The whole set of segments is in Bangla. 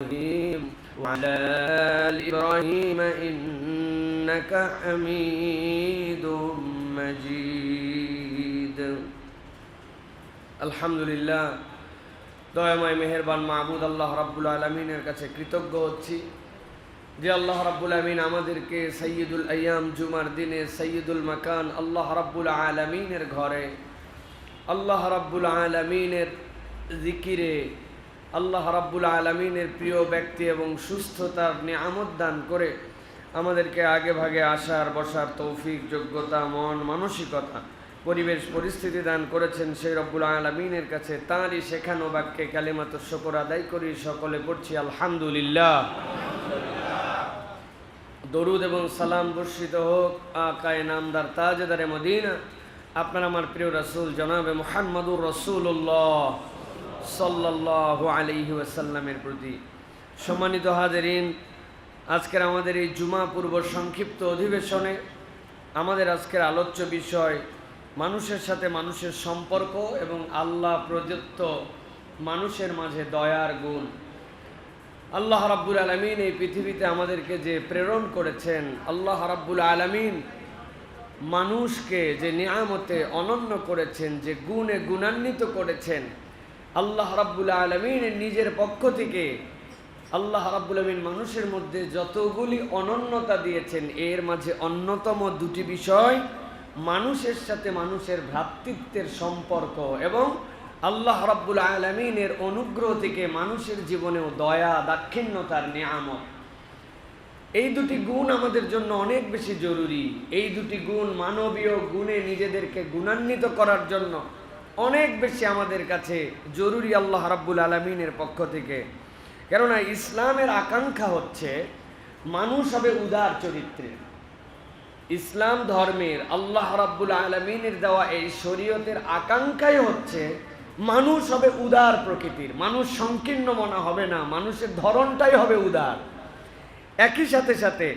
إبراهيم وعلى آل إبراهيم إنك حميد مجيد الحمد لله দয়াময় মেহেরবান মাহবুদ আল্লাহ রাব্বুল আলমিনের কাছে কৃতজ্ঞ হচ্ছি যে আল্লাহ রাব্বুল আলমিন আমাদেরকে সৈয়দুল আয়াম জুমার দিনে সৈয়দুল মাকান আল্লাহ রাব্বুল আলমিনের ঘরে আল্লাহ রাব্বুল আলমিনের জিকিরে আল্লাহ রাব্বুল আলমিনের প্রিয় ব্যক্তি এবং সুস্থতার নিয়ামত দান করে আমাদেরকে আগে ভাগে আসার, বসার তৌফিক, যোগ্যতা, মন, মানসিকতা, পরিবেশ, পরিস্থিতি দান করেছেন সেই রব্বুল আলমিনের কাছে। তাঁরই শেখানো বাক্যে কালিমাত শকর আদায় করি, সকলে পড়ছি আলহামদুলিল্লাহ। দরুদ এবং সালাম বর্ষিত হোক, আকায় নামদার তাজেদারে মদিনা। আপনার আমার প্রিয় রাসূল জনাবে মোহাম্মদুর রসুল্লাহ সাল্লাহ আলহি ওয়াসাল্লামের প্রতি সম্মানিত হাজেরিন, আজকের আমাদের এই জুমা পূর্ব সংক্ষিপ্ত অধিবেশনে আমাদের আজকের আলোচ্য বিষয় মানুষের সাথে মানুষের সম্পর্ক এবং আল্লাহ প্রদত্ত মানুষের মাঝে দয়ার গুণ। আল্লাহ রাব্বুল আলমিন এই পৃথিবীতে আমাদেরকে যে প্রেরণ করেছেন, আল্লাহ রাব্বুল আলমিন মানুষকে যে নিয়ামতে অনন্য করেছেন, যে গুণে গুণান্বিত করেছেন আল্লাহ রাব্বুল আলমিনের নিজের পক্ষ থেকে আল্লাহ রাব্বুল আলমিন মানুষের মধ্যে যতগুলি অনন্যতা দিয়েছেন, এর মাঝে অন্যতম দুটি বিষয়, মানুষের সাথে মানুষের ভ্রাতৃত্বের সম্পর্ক এবং আল্লাহ রাব্বুল আলমিনের অনুগ্রহ থেকে মানুষের জীবনেও দয়া, দাক্ষিণ্যতার নিয়ামত। এই দুটি গুণ আমাদের জন্য অনেক বেশি জরুরি। এই দুটি গুণ মানবীয় গুণে নিজেদেরকে গুণান্বিত করার জন্য অনেক বেশি আমাদের কাছে জরুরি আল্লাহ রাব্বুল আলমিনের পক্ষ থেকে। কেননা ইসলামের আকাঙ্ক্ষা হচ্ছে মানুষ হবে উদার চরিত্রের ইসলাম ধর্মের আল্লাহ রাব্বুল আলমিনের দেওয়া এই শরীয়তের আকাঙ্ক্ষাই হচ্ছে মানুষ হবে উদার প্রকৃতির। মানুষ সংকীর্ণ মনা হবে না, মানুষের ধরনটাই হবে উদার। একই সাথে সাথে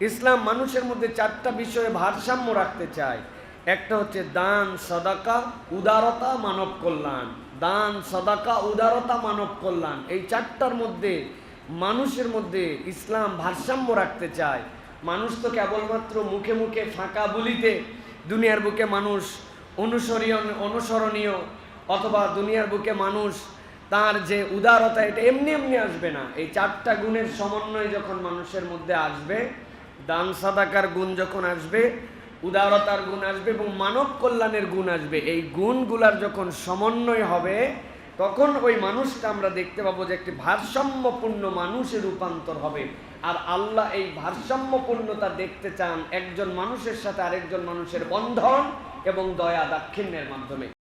ইসলাম মানুষের মধ্যে চারটা বিষয়ে ভারসাম্য রাখতে চায়। একটা হচ্ছে দান, সদাকা, উদারতা, মানব কল্যাণ। দান, সদাকা, উদারতা, মানব কল্যাণ। এই চারটার মধ্যে মানুষের মধ্যে ইসলাম ভারসাম্য রাখতে চায়। মানুষ তো কেবলমাত্র মুখে মুখে ফাঁকা বলিতে দুনিয়ার বুকে মানুষ অনুসরীয় অনুসরণীয়, অথবা দুনিয়ার বুকে মানুষ তার যে উদারতা, এটা এমনি এমনি আসবে না। এই চারটা গুণের সমন্বয় যখন মানুষের মধ্যে আসবে, দান, সাদাকার গুণ যখন আসবে উদারতার গুণ আসবে এবং মানব কল্যাণের গুণ আসবে। এই গুণগুলার যখন সমন্বয় হবে, তখন ওই মানুষটা আমরা দেখতে পাবো যে একটি ভারসাম্যপূর্ণ মানুষের রূপান্তর হবে। আর আল্লাহ এই ভারসাম্যপূর্ণতা দেখতে চান একজন মানুষের সাথে আরেকজন মানুষের বন্ধন এবং দয়া দাক্ষিণ্যের মাধ্যমে।